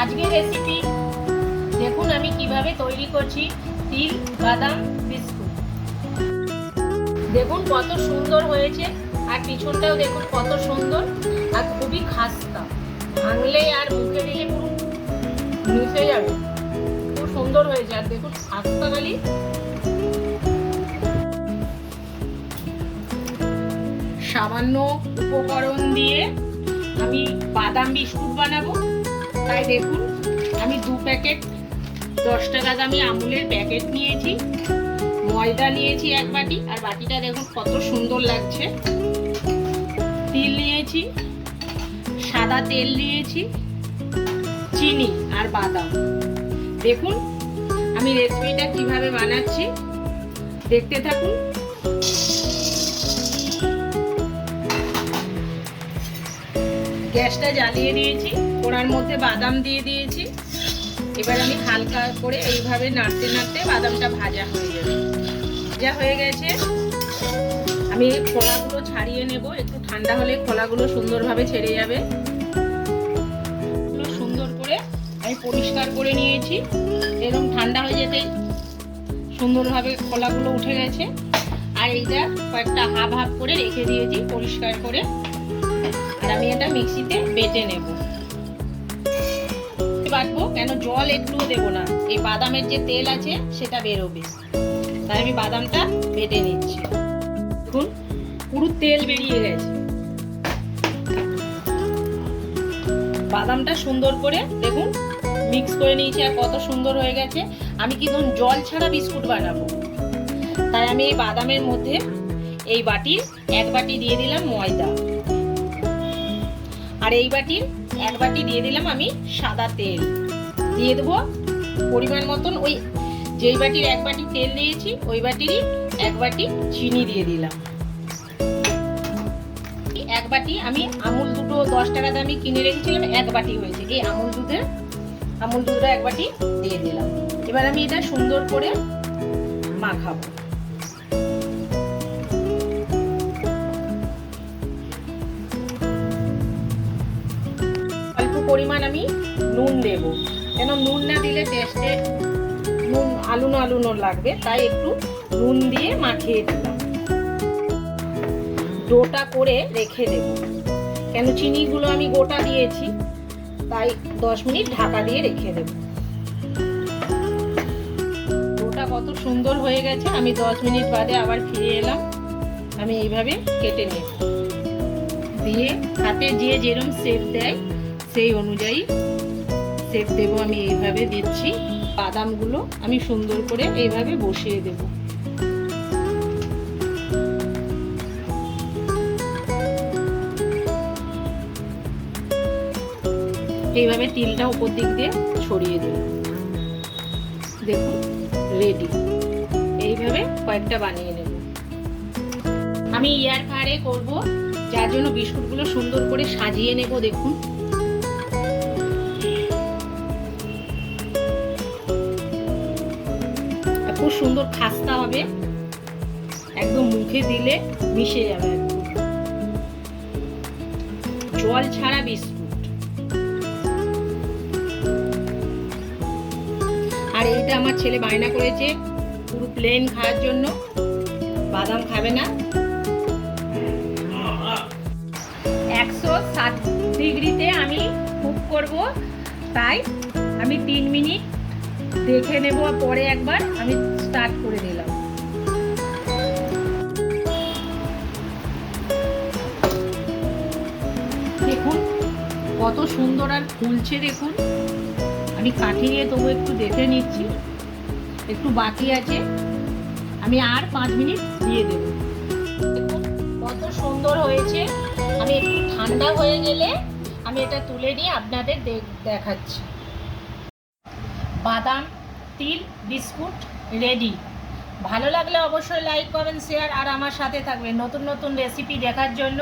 আজকে রেসিপি দেখুন আমি কীভাবে তৈরি করছি তিল, বাদাম, বিস্কুট। দেখুন কত সুন্দর হয়েছে, আর পিছনটাও দেখুন কত সুন্দর আর খুবই খাস্তা। ভাঙলে আর মুখে দিলে পুরো মিশে যাবে। খুব সুন্দর হয়েছে, আর দেখুন খাস্তা খালি। সামান্য উপকরণ দিয়ে আমি বাদাম বিস্কুট বানাবো। তাই দেখুন, আমি দু প্যাকেট দশ টাকা দামি আমুলের প্যাকেট নিয়েছি। ময়দা নিয়েছি এক বাটি, আর বাটিটা দেখুন কত সুন্দর লাগছে। তিল নিয়েছি, সাদা তেল নিয়েছি, চিনি আর বাদাম। দেখুন, আমি রেসিপিটা কীভাবে বানাচ্ছি। দেখতে থাকুন। গ্যাসটা জ্বালিয়ে দিয়েছি ওনার মধ্যে বাদাম দিয়ে দিয়েছি। এবার আমি হালকা করে এইভাবে নাড়তে নাড়তে বাদামটা ভাজা হয়ে যাবে। ভাজা হয়ে গেছে। আমি খোলাগুলো ছাড়িয়ে নেব। একটু ঠান্ডা হলে খোলাগুলো সুন্দরভাবে ছেড়ে যাবে। সুন্দর করে আমি পরিষ্কার করে নিয়েছি। এরকম ঠান্ডা হয়ে যেতে সুন্দরভাবে খোলাগুলো উঠে গেছে। আর এইটা কয়েকটা হাফ হাফ করে রেখে দিয়েছি পরিষ্কার করে। আর আমি এটা মিক্সিতে বেটে নেব। বাটবো কেন জল একটুও দেবো না। এই বাদামের যে তেল আছে, সেটা বেরোবে। তাই আমি বাদামটা বেটে নিচ্ছি। দেখুন, পুরো তেল বেরিয়ে গেছে। বাদামটা সুন্দর করে দেখুন মিক্স করে নিয়েছি আর কত সুন্দর হয়ে গেছে। আমি কি ধরুন জল ছাড়া বিস্কুট বানাবো? তাই আমি এই বাদামের মধ্যে এই বাটির এক বাটি দিয়ে দিলাম ময়দা। আর এই বাটির এক বাটি দিয়ে দিলাম আমি সাদা তেল। দিয়ে দেবো পরিমাণ মতন ওই যেই বাটির এক বাটি তেল দিয়েছি, ওই বাটিরই এক বাটি চিনি দিয়ে দিলাম। এক বাটি আমি আমুল দুটো দশ টাকা দামি কিনে রেখেছিলাম, এক বাটি হয়েছে। এই আমুল দুধের আমুল দুধটা এক বাটি দিয়ে দিলাম। এবার আমি এটা সুন্দর করে মাখাবো। পরিমাণ আমি নুন দেব। কেন নুন না দিলে টেস্টে নুন আলুনো আলুনো লাগবে, তাই একটু নুন দিয়ে মাখিয়ে দিলাম। ডোটা করে রেখে দেব। কেন চিনিগুলো আমি গোটা দিয়েছি, তাই দশ মিনিট ঢাকা দিয়ে রেখে দেব। ডোটা কত সুন্দর হয়ে গেছে, আমি দশ মিনিট বাদে আবার ফিরে এলাম। আমি এইভাবে কেটে নেব। দিয়ে হাতে যে যেরম শেপ দেয় সেই অনুযায়ী সেপ দেবো আমি এইভাবে দিচ্ছি। বাদামগুলো আমি সুন্দর করে এইভাবে বসিয়ে দেব। এইভাবে তিলটা উপর দিক দিয়ে ছড়িয়ে দিলাম দেখুন রেডি এইভাবে কয়েকটা বানিয়ে নেব। আমি ইয়ার ফায়ারে করব, যার জন্য বিস্কুটগুলো সুন্দর করে সাজিয়ে নেব, দেখুন। খুব সুন্দর খাস্তা হবে। একদম মুখে দিলে মিশে যাবে জল ছাড়া বিস্কুট। আর এইটা আমার ছেলে বায়না করেছে পুরো প্লেন খাওয়ার জন্য। বাদাম খাবে না। একশো ষাট ডিগ্রিতে আমি কুক করব। তাই আমি তিন মিনিট দেখে নেব পরে একবার আমি স্টার্ট করে দিলাম। দেখুন, কত সুন্দর আর ফুলছে দেখুন। আমি কাঠি দিয়ে তবু একটু দেখে নিচ্ছি। একটু বাকি আছে। আমি আর পাঁচ মিনিট দিয়ে দেব। কত সুন্দর হয়েছে। আমি একটু ঠান্ডা হয়ে গেলে আমি এটা তুলে নিয়ে আপনাদের দেখাচ্ছি। বাদাম, তিল, বিস্কুট রেডি ভালো লাগলে অবশ্যই লাইক কমেন্ট শেয়ার আর আমার সাথে থাকবেন। নতুন নতুন রেসিপি দেখার জন্য